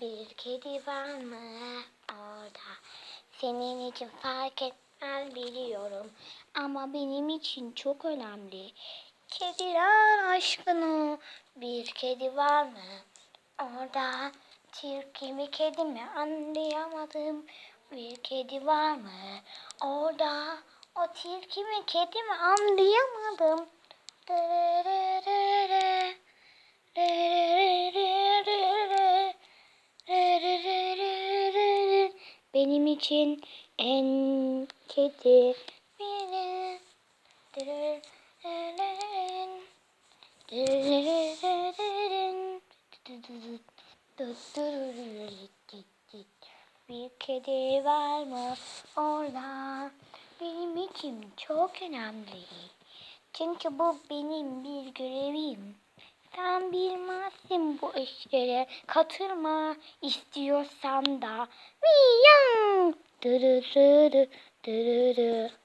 Bir kedi var mı orada? Senin için fark etmez biliyorum. Ama benim için çok önemli. Kediler aşkına bir kedi var mı? Orada tilki mi kedi mi anlayamadım. Bir kedi var mı? Orada o tilki mi kedi mi anlayamadım. Benim için en kedi benim. Bir kedi var mı orada? İçin çok önemli. Çünkü bu benim bir görevim. Sen bilmezsin bu işlere. Katılma istiyorsan da. Miyav. Dırırırı, dırırı.